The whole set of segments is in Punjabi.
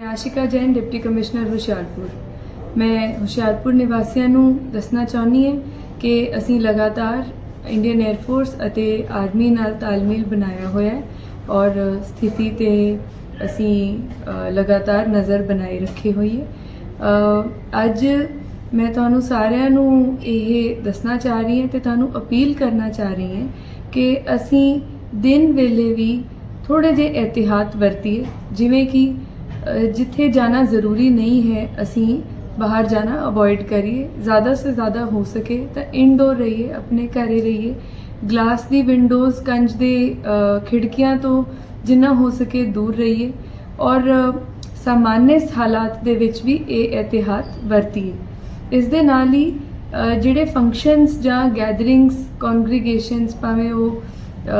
Ashika Jain, deputy commissioner Hoshiarpur. ਮੈਂ ਹੁਸ਼ਿਆਰਪੁਰ ਨਿਵਾਸੀਆਂ ਨੂੰ ਦੱਸਣਾ ਚਾਹੁੰਦੀ ਹਾਂ ਕਿ ਅਸੀਂ ਲਗਾਤਾਰ ਇੰਡੀਅਨ 에ਅਰ ਫੋਰਸ ਅਤੇ ਆਰਮੀ ਨਾਲ ਤਾਲਮੇਲ ਬਣਾਇਆ ਹੋਇਆ ਹੈ ਔਰ ਸਥਿਤੀ ਤੇ ਅਸੀਂ ਲਗਾਤਾਰ ਨਜ਼ਰ ਬਣਾਈ ਰੱਖੀ ਹੋਈ ਹੈ। ਅੱਜ ਮੈਂ ਤੁਹਾਨੂੰ ਸਾਰਿਆਂ ਨੂੰ ਇਹ ਦੱਸਣਾ ਚਾਹ ਰਹੀ ਹਾਂ ਤੇ ਤੁਹਾਨੂੰ ਅਪੀਲ ਕਰਨਾ ਚਾਹ ਰਹੀ ਹਾਂ ਕਿ ਅਸੀਂ ਦਿਨ ਵੇਲੇ ਵੀ ਥੋੜੇ ਜਿਹੇ ਇhtiyat ਵਰਤੀਏ, ਜਿਵੇਂ ਕਿ ਜਿੱਥੇ ਜਾਣਾ ਜ਼ਰੂਰੀ ਨਹੀਂ ਹੈ ਅਸੀਂ ਬਾਹਰ ਜਾਣਾ ਅਵੋਇਡ ਕਰੀਏ। ਜ਼ਿਆਦਾ ਸੇ ਜ਼ਿਆਦਾ ਹੋ ਸਕੇ ਤਾਂ ਇਨਡੋਰ ਰਹੀਏ ਆਪਣੇ ਘਰੇ ਰਹੀਏ। ਗਲਾਸ ਦੀ ਵਿੰਡੋਜ਼ ਕੰਜ ਦੇ ਖਿੜਕੀਆਂ ਤੋਂ ਜਿੰਨਾ ਹੋ ਸਕੇ ਦੂਰ ਰਹੀਏ। ਔਰ ਅ, ਸਾਮਾਨਯ ਹਾਲਾਤ ਦੇ ਵਿੱਚ ਵੀ ਇਹ ਇhtiyat ਵਰਤੀਏ। ਇਸ ਦੇ ਨਾਲ ਹੀ ਜਿਹੜੇ ਫੰਕਸ਼ਨਸ ਜਾਂ ਗੈਦਰਿੰਗਸ ਕੰਗਰੀਗੇਸ਼ਨਸ ਭਾਵੇਂ ਉਹ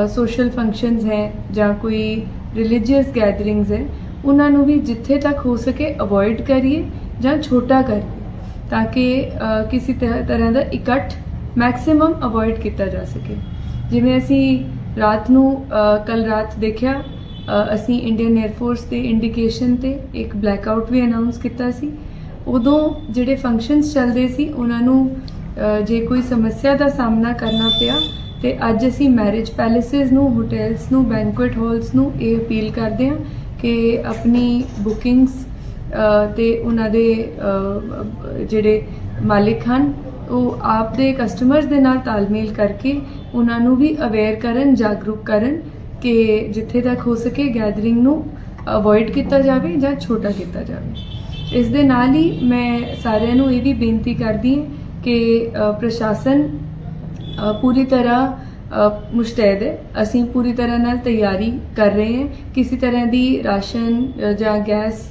ਸੋਸ਼ਲ ਫੰਕਸ਼ਨਸ ਹੈ ਜਾਂ ਕੋਈ ਰਿਲੀਜੀਅਸ ਗੈਦਰਿੰਗਸ ਹੈ ਉਹਨਾਂ ਨੂੰ ਵੀ ਜਿੱਥੇ ਤੱਕ ਹੋ ਸਕੇ ਅਵੋਇਡ ਕਰੀਏ ਜਾਂ ਛੋਟਾ ਕਰੀਏ, ਤਾਂ ਕਿ ਕਿਸੇ ਤਰ੍ਹਾਂ ਤਰ੍ਹਾਂ ਦਾ ਇਕੱਠ ਮੈਕਸਿਮਮ ਅਵੋਇਡ ਕੀਤਾ ਜਾ ਸਕੇ। ਜਿਵੇਂ ਅਸੀਂ ਰਾਤ ਨੂੰ ਕੱਲ ਰਾਤ ਦੇਖਿਆ ਅਸੀਂ ਇੰਡੀਅਨ 에ਅਰ ਫੋਰਸ ਦੇ ਇੰਡੀਕੇਸ਼ਨ ਤੇ ਇੱਕ ਬਲੈਕ ਆਊਟ ਵੀ ਅਨਾਉਂਸ ਕੀਤਾ ਸੀ। ਉਦੋਂ ਜਿਹੜੇ ਫੰਕਸ਼ਨਸ ਚੱਲਦੇ ਸੀ, ਉਹਨਾਂ ਨੂੰ ਜੇ ਕੋਈ ਸਮੱਸਿਆ ਦਾ ਸਾਹਮਣਾ ਕਰਨਾ ਪਿਆ, ਤੇ ਅੱਜ ਅਸੀਂ ਮੈਰਿਜ ਪੈਲੇਸਿਸ ਨੂੰ ਹੋਟਲਸ ਨੂੰ ਬੈਂਕੁਏਟ ਹਾਲਸ ਨੂੰ ਇਹ ਅਪੀਲ ਕਰਦੇ ਹਾਂ ਕਿ ਆਪਣੀ ਬੁਕਿੰਗਸ ਤੇ ਉਹਨਾਂ ਦੇ ਜਿਹੜੇ ਮਾਲਿਕ ਹਨ, ਉਹ ਆਪ ਦੇ ਕਸਟਮਰਸ ਦੇ ਨਾਲ ਤਾਲਮੇਲ ਕਰਕੇ ਉਹਨਾਂ ਨੂੰ ਵੀ ਅਵੇਅਰ ਕਰਨ, ਜਾਗਰੂਕ ਕਰਨ ਕਿ ਜਿੱਥੇ ਤੱਕ ਹੋ ਸਕੇ ਗੈਦਰਿੰਗ ਨੂੰ ਅਵੋਇਡ ਕੀਤਾ ਜਾਵੇ ਜਾਂ ਛੋਟਾ ਕੀਤਾ ਜਾਵੇ। ਇਸ ਦੇ ਨਾਲ ਹੀ ਮੈਂ ਸਾਰਿਆਂ ਨੂੰ ਇਹ ਵੀ ਬੇਨਤੀ ਕਰਦੀ ਹਾਂ ਕਿ ਪ੍ਰਸ਼ਾਸਨ ਪੂਰੀ ਤਰ੍ਹਾਂ ਮੁਸ਼ਤੈਦ ਹੈ। ਅਸੀਂ ਪੂਰੀ ਤਰ੍ਹਾਂ ਨਾਲ ਤਿਆਰੀ ਕਰ ਰਹੇ ਹਾਂ। ਕਿਸੇ ਤਰ੍ਹਾਂ ਦੀ ਰਾਸ਼ਨ ਜਾਂ ਗੈਸ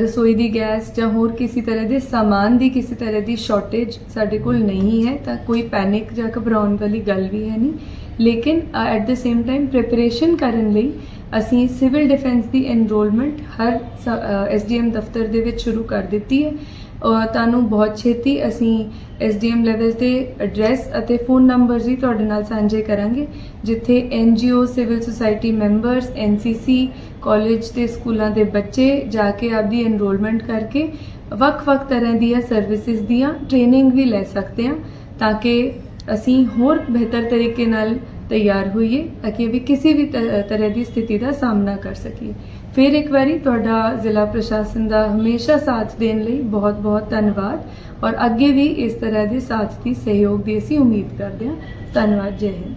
ਰਸੋਈ ਦੀ ਗੈਸ, ਜਾਂ ਹੋਰ ਕਿਸੇ ਤਰ੍ਹਾਂ ਦੇ ਸਾਮਾਨ ਦੀ ਕਿਸੇ ਤਰ੍ਹਾਂ ਦੀ ਸ਼ਾਰਟੇਜ ਸਾਡੇ ਕੋਲ ਨਹੀਂ ਹੈ। ਤਾਂ ਕੋਈ ਪੈਨਿਕ ਜਾਂ ਘਬਰਾਉਣ ਵਾਲੀ ਗੱਲ ਵੀ ਹੈ ਨਹੀਂ। ਲੇਕਿਨ at the same time preparation ਕਰਨ ਲਈ ਅਸੀਂ ਸਿਵਲ ਡਿਫੈਂਸ ਦੀ ਐਨਰੋਲਮੈਂਟ ਹਰ ਐਸਡੀਐਮ ਦਫ਼ਤਰ ਦੇ ਵਿੱਚ ਸ਼ੁਰੂ ਕਰ ਦਿੱਤੀ ਹੈ। ਤੁਹਾਨੂੰ ਬਹੁਤ ਛੇਤੀ ਅਸੀਂ ਐਸਡੀਐਮ ਲੈਵਲ ਤੇ ਐਡਰੈਸ ਅਤੇ ਫੋਨ ਨੰਬਰ ਵੀ ਤੁਹਾਡੇ ਨਾਲ ਸਾਂਝੇ ਕਰਾਂਗੇ, ਜਿੱਥੇ NGO civil society members NCC college ਤੇ ਸਕੂਲਾਂ ਦੇ ਬੱਚੇ ਜਾ ਕੇ ਆਪਦੀ ਐਨਰੋਲਮੈਂਟ ਕਰਕੇ ਵੱਖ-ਵੱਖ ਤਰ੍ਹਾਂ ਦੀਆਂ ਸਰਵਿਸਿਜ਼ ਦੀਆਂ ਟ੍ਰੇਨਿੰਗ ਵੀ ਲੈ ਸਕਦੇ ਹਾਂ, ਤਾਂ ਕਿ ਅਸੀਂ ਹੋਰ ਬਿਹਤਰ ਤਰੀਕੇ ਨਾਲ ਤਿਆਰ ਹੋਈਏ ਤਾਂ ਕਿ ਵੀ ਕਿਸੇ ਵੀ ਤ- ਤਰ੍ਹਾਂ ਦੀ ਸਥਿਤੀ ਦਾ ਸਾਹਮਣਾ ਕਰ ਸਕੀਏ। ਫਿਰ ਇੱਕ ਵਾਰੀ ਤੁਹਾਡਾ ਜ਼ਿਲ੍ਹਾ ਪ੍ਰਸ਼ਾਸਨ ਦਾ ਹਮੇਸ਼ਾ ਸਾਥ ਦੇਣ ਲਈ ਬਹੁਤ-ਬਹੁਤ ਧੰਨਵਾਦ ਔਰ ਅੱਗੇ ਵੀ ਇਸ ਤਰ੍ਹਾਂ ਦੇ ਸਾਥ ਦੀ ਸਹਿਯੋਗ ਦੀ ਅਸੀਂ ਉਮੀਦ ਕਰਦੇ ਹਾਂ। ਧੰਨਵਾਦ, ਜੈ ਹਿੰਦ।